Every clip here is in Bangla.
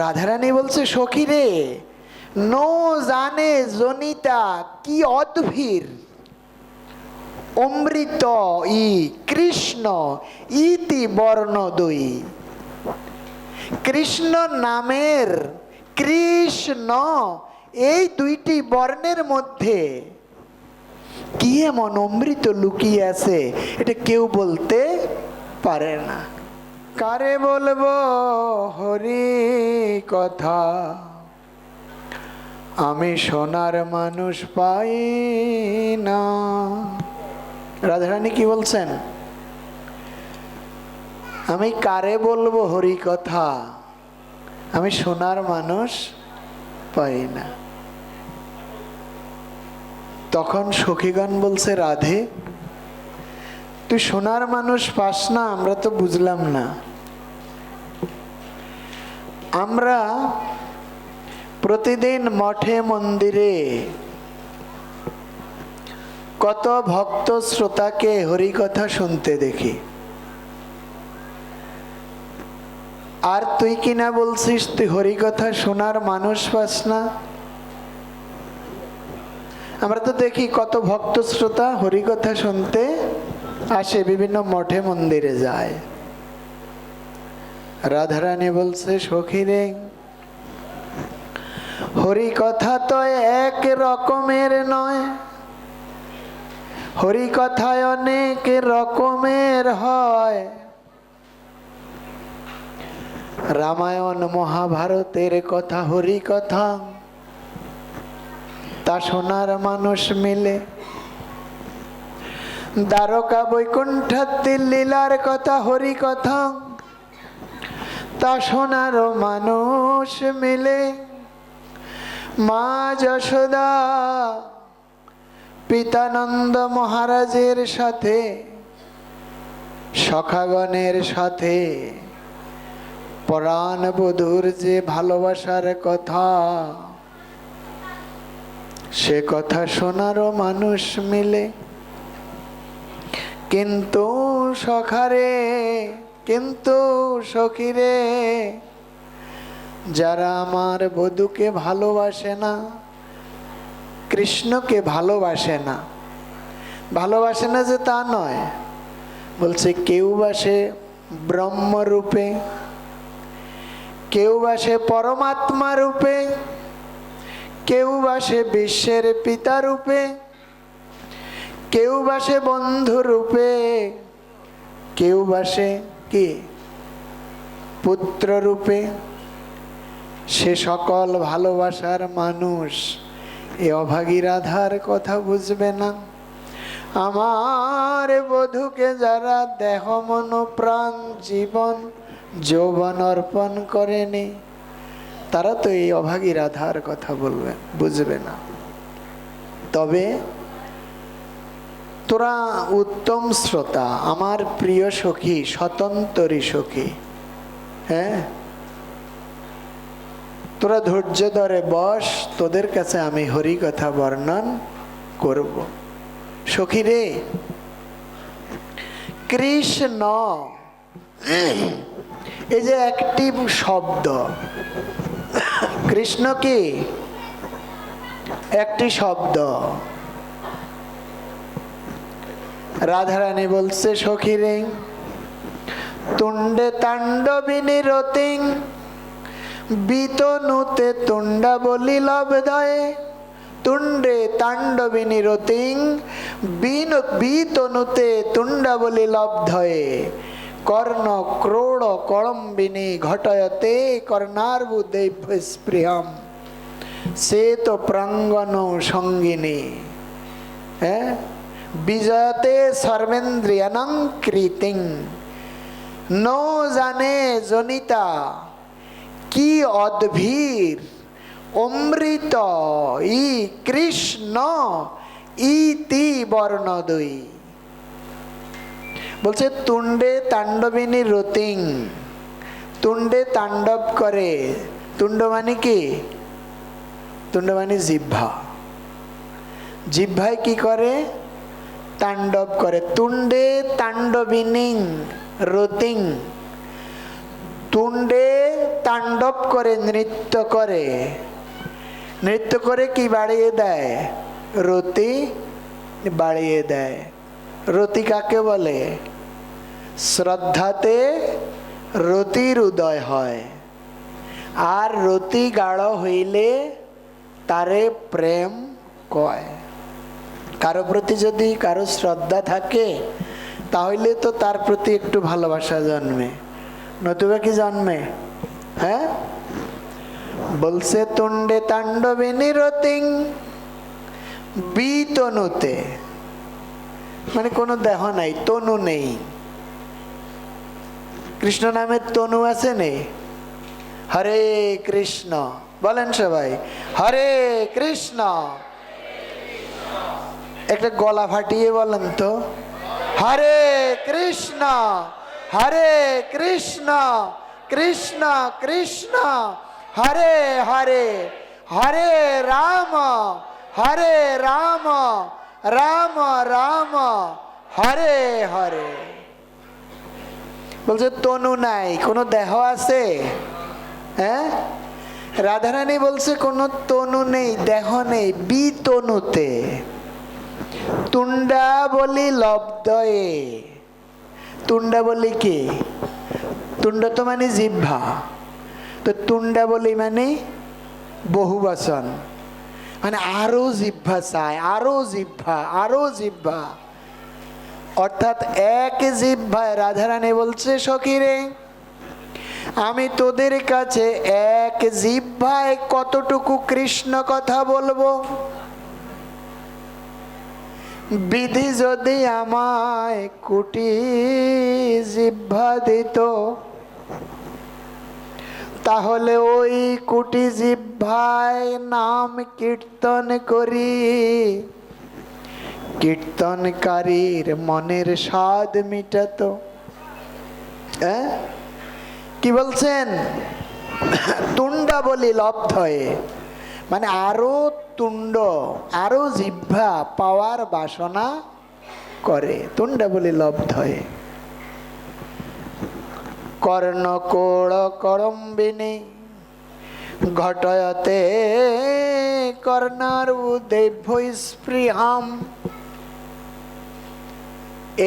রাধারানী বলছে, সখী রে, নো জানে জনিতা কি অদ্ভীর। অমৃত ই কৃষ্ণ ইতি বর্ণ দুই। কৃষ্ণ নামের কৃষ্ণ এই দুইটি বর্ণের মধ্যে কি এমন অমৃত লুকিয়ে আছে, এটা কেউ বলতে পারে না। কারে বলব হরি কথা? আমি সোনার মানুষ পাই না। রাধারানী কি বলছেন? আমি কারে বলব হরি কথা? আমি সোনার মানুষ পাই না। তখন সখীগণ বলছে, রাধে তুই সোনার মানুষ পাস না, আমরা তো বুঝলাম না। আমরা প্রতিদিন মঠে, মন্দিরে কত ভক্ত শ্রোতাকে হরিকথা শুনতে দেখি। আর তুই কিনা বলছিস, তুই হরিকথা শোনার মানুষ পাস না? আমরা তো দেখি কত ভক্ত শ্রোতা হরিকথা শুনতে আসে বিভিন্ন মঠে মন্দিরে যায়। রাধারানী বলছে সখী রে হরি কথা তো এক রকমের নয়। হরি কথায় অনেক রকমের হয়। রামায়ণ মহাভারতের কথা, হরি কথা, তা শোনার মানুষ মিলে। দ্বারকা বৈকুণ্ঠাত্তির লীলার কথা, হরি কথা। তা শোনার মানুষ মিলে। মা যশোদা, পিতানন্দ মহারাজের সাথে, সখাগণের সাথে। পরাণ বধুর যে ভালোবাসার কথা, সে কথা শোনারও মানুষ মিলে। কিন্তু সখারে, কিন্তু সখিরে, যারা আমার বধূকে ভালোবাসে না, কৃষ্ণকে ভালোবাসে না ভালোবাসে না যে তা নয়, বলছে কেউ বাসে ব্রহ্মরূপে, কেউ বাসে পরমাত্মা রূপে, কেউ বাসে বিশ্বের পিতা রূপে কেউ বাসে বন্ধু রূপে, কেউ বাসে কি? পুত্র রূপে। সে সকল ভালোবাসার মানুষ, এ অভাগী রাধার কথা বুঝবে না। আমার বধূকে যারা দেহ, মন, প্রাণ, জীবন, যৌবন অর্পণ করেনি, তারা তো এই অভাগী রাধার কথা বলবে, বুঝবে না। তবে তোরা উত্তম শ্রোতা, আমার প্রিয় সখী, স্বতন্ত্রী সখী হ্যাঁ? তোরা ধৈর্য ধরে বস, তোদের কাছে আমি হরি কথা বর্ণন করব। সখী রে, কৃষ্ণ, এই যে একটি শব্দ, কৃষ্ণ কি? একটি শব্দ। রাধারানী বলছে সখী রে তুণ্ডে তাণ্ডবিনী রতিং বিতনুতে তুণ্ডা বলি লবদয়ে তুণ্ডে তাণ্ডবিনী রতিং বিতনুতে তুণ্ডা বলি লব্ধয়ে কর্ণ ক্রোড় কলম্বিনী ঘটয়তে কর্ণার্বুদেভ্য স্পৃহম। সে তো প্রাঙ্গন সঙ্গিনী। হ্যাঁ? বিজয়তে সর্বেন্দ্রিয়ানং কৃতিং। নো জানে জনিতা, কি অদ্ভীর অমৃত ই কৃষ্ণ ইতি বর্ণ দুই বলছে, তুণ্ডে তাণ্ডবিনী রতিং, তুণ্ডে তাণ্ডব করে, তুণ্ড মানে কি? তুণ্ড মানে জিহ্বা। জিহ্বায় কি করে? তাণ্ডব করে। তুণ্ডে তাণ্ডবিনী রতিং। তুণ্ডে তাণ্ডব করে নৃত্য করে। নৃত্য করে কি বাড়িয়ে দেয়? রতি বাড়িয়ে দেয়। রতি কাকে বলে? শ্রদ্ধাতে রতির উদয় হয়। আর রতি গাঢ় হইলে তারে প্রেম কয়। কারও প্রতি যদি কারও শ্রদ্ধা থাকে, তাহলে তো তার প্রতি একটু ভালোবাসা জন্মে। নতুবা কি জন্মে? হ্যাঁ? বলছে, তুণ্ডে তাণ্ডবে নিরতিং বিতনুতে। মানে কোনো দেহ নাই, তনু নেই। কৃষ্ণ নামের তনু আছে নেই হরে কৃষ্ণ। বলেন সবাই, হরে কৃষ্ণ। একটা গলা ফাটিয়ে বলেন তো। হরে কৃষ্ণ হরে কৃষ্ণ কৃষ্ণ কৃষ্ণ, হরে হরে হরে রাম হরে রাম রাম রাম, হরে হরে। বলছে, তনু নাই, কোনো দেহ আছে? হ্যাঁ? রাধারানী বলছে, কোনো তনু নেই, দেহ নেই, বিতনুতে। তুণ্ডা বলি লব্ধয়ে। তুণ্ডা বলি কি? তুণ্ড তো মানে জিহ্বা। তো তুণ্ডা বলি মানে বহু মানে আরও জিহ্বা চায় আরও জিহ্বা আরও জিহ্বা। অর্থাৎ এক জিহ্বায় রাধারানী বলছে, সখীরে, আমি তোদের কাছে এক জিহ্বায় কতটুকু কৃষ্ণ কথা বলব? বিধি যদি আমায় কুটি জিহ্বা দিত, তাহলে ওই কুটি জিহ্বায় নাম কীর্তন করি। কীর্তনকারীর মনের স্বাদ মিটাত। হ্যাঁ কি বলছেন? তুণ্ডা বলি লব্ধয়ে। মানে আরও তুণ্ড, আরও জিহ্বা, পাওয়ার বাসনা করে। তুণ্ডা বলি লব্ধয়ে কর্ণকোড় করম্বিনী, ঘটয়তে কর্ণার স্পৃহাম।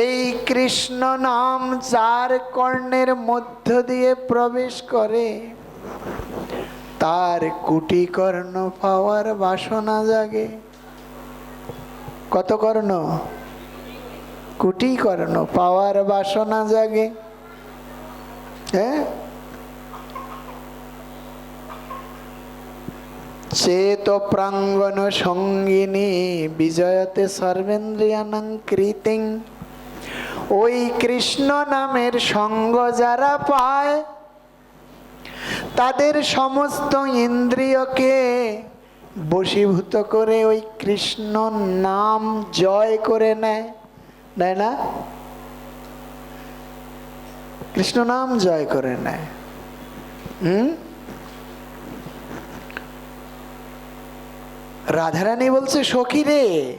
এই কৃষ্ণ নাম যার কর্ণের মধ্য দিয়ে প্রবেশ করে তার কুটি কর্ণ পাওয়ার বাসনা জাগে। কত কর্ণ? কুটি কর্ণ পাওয়ার বাসনা জাগে। হ্যাঁ? চেত প্রাঙ্গন সঙ্গিনী বিজয়তে সর্বেন্দ্রিয়ানং কৃতিং ওই কৃষ্ণ নামের সঙ্গ যারা পায় তাদের সমস্ত ইন্দ্রিয়কে বশীভূত করে ওই কৃষ্ণ নাম জয় করে নেয়। নেয় না? কৃষ্ণ নাম জয় করে নেয়। হুম? রাধারানী বলছে, সখী রে,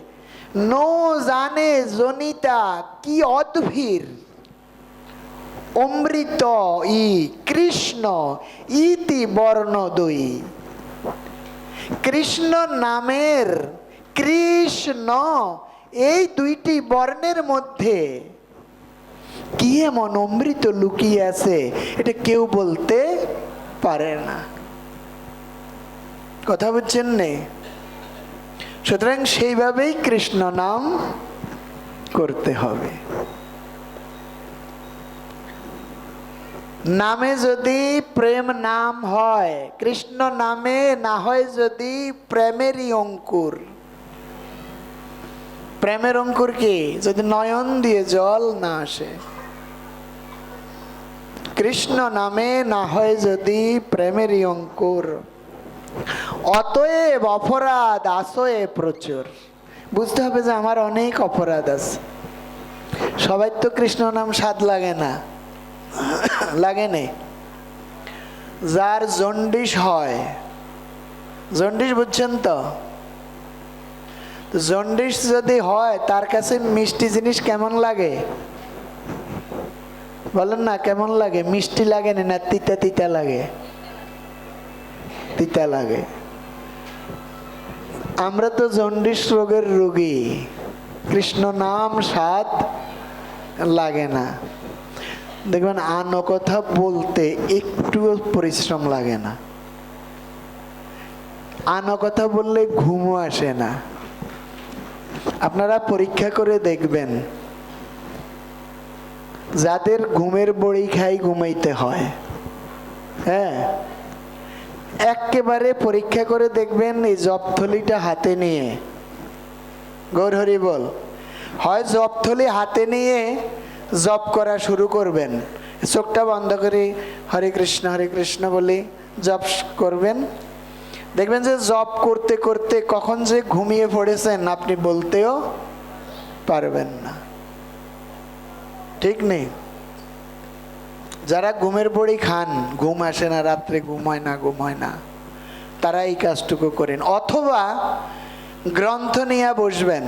নো জানে জনিতা, কি অদ্ভীর। অমৃত ই কৃষ্ণ ইতি বর্ণ দুই। কৃষ্ণ নামের কৃষ্ণ এই দুইটি বর্ণের মধ্যে কি এমন অমৃত লুকিয়ে আছে এটা কেউ বলতে পারে না। কথা বুঝছেন নে? সুতরাং সেইভাবেই কৃষ্ণ নাম করতে হবে। নামে যদি প্রেম নাম হয়, কৃষ্ণ নামে না হয় যদি প্রেমেরই অঙ্কুর। প্রেমের অঙ্কুর কি? যদি নয়ন দিয়ে জল না আসে। কৃষ্ণ নামে না হয় যদি প্রেমেরই অঙ্কুর। অতএব অপরাধ আসয়ে প্রচুর। বুঝতে হবে যে আমার অনেক অপরাধ আছে। সবাই তো কৃষ্ণ নাম স্বাদ লাগে না। লাগে নে। যার জন্ডিস হয় জন্ডিস বুঝছেন তো? তো জন্ডিস যদি হয়, তার কাছে মিষ্টি জিনিস কেমন লাগে? বলেন না, কেমন লাগে? মিষ্টি লাগে না তিতা তিতা লাগে? তিতা লাগে। আমরা তো জন্ডিস রোগের রোগী। কৃষ্ণ নাম স্বাদ লাগে না। দেখবেন আনো কথা বলতে একটুও পরিশ্রম লাগে না। আনো কথা বললে ঘুমও আসে না। আপনারা পরীক্ষা করে দেখবেন, যাদের ঘুমের বড়ি খাই ঘুমাইতে হয়। হ্যাঁ? একেবারে পরীক্ষা করে দেখবেন, এই জপথলিটা হাতে নিয়ে। গৌর হরি বল, হয় জপথলি হাতে নিয়ে জপ করা শুরু করবেন। চোখটা বন্ধ করে হরে কৃষ্ণ হরে কৃষ্ণ বলে জপ করবেন। দেখবেন যে জপ করতে করতে কখন যে ঘুমিয়ে পড়েছেন আপনি বলতেও পারবেন না। ঠিক নেই? যারা ঘুমের বড়ি খান, ঘুম আসে না, রাত্রে ঘুম হয় না ঘুম হয় না, তারা এই কাজটুকু করেন। অথবা গ্রন্থ নিয়ে বসবেন,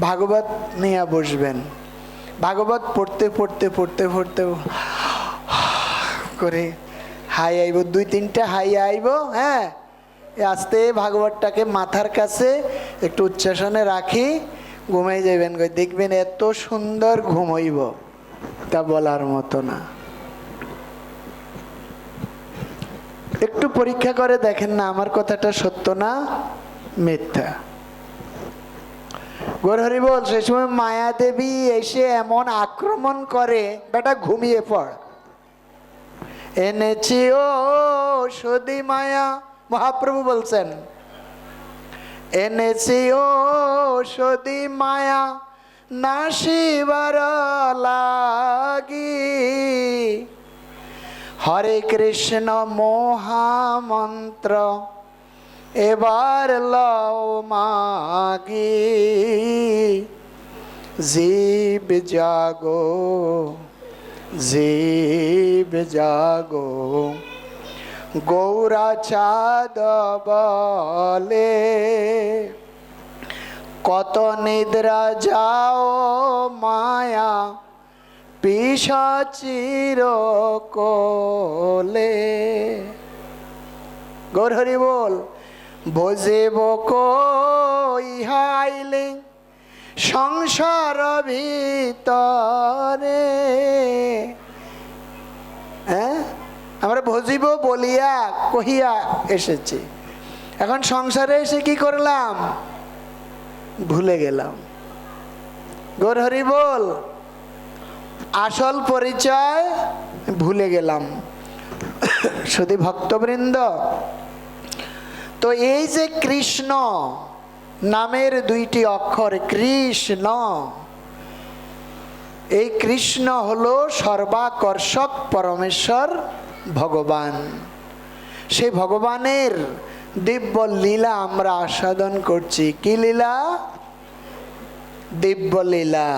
ভাগবত নিয়ে বসবেন ভাগবত পড়তে পড়তে পড়তে পড়তে করে হাই আইব, দুই তিনটা হাই আইব হ্যাঁ? আস্তে ভাগবতটাকে মাথার কাছে একটু উচ্চাসনে রাখি, ঘুমাই যাবেন দেখবেন এত সুন্দর ঘুম হইব, তা বলার মতো না। একটু পরীক্ষা করে দেখেন না, আমার কথাটা সত্য না মিথ্যা? গোরহরি বল সে সময় মায়া দেবী এসে এমন আক্রমণ করে, বেটা ঘুমিয়ে পড়। এনেছি, ও সদি মায়া। মহাপ্রভু বলছেন, এনেছি, ও সদি মায়া নাশিবার লাগি। হরে কৃষ্ণ মহামন্ত্র। এবার লও মাগি, জীব জাগো জীব জাগো। গৌরা চাঁদ বলে, কত নিদ্রা যাও মায়া পিসাচির কোলে। গৌর হরি বল। বোঝেব কইহাইলে সংসার ভিতরে। হ্যাঁ? আমরা ভজিব বলিয়া কহিয়া এসেছি। এখন সংসারে এসে কি করলাম? ভুলে গেলাম। গোর হরি বল, আসল পরিচয় ভুলে গেলাম। শুধু ভক্তবৃন্দ তো এই যে কৃষ্ণ নামের দুইটি অক্ষর, কৃষ্ণ, এই কৃষ্ণ হলো সর্বাকর্ষক পরমেশ্বর ভগবান। সেই ভগবানের দিব্য লীলা আমরা আস্বাদন করছি। কি লীলা? দিব্য লীলা।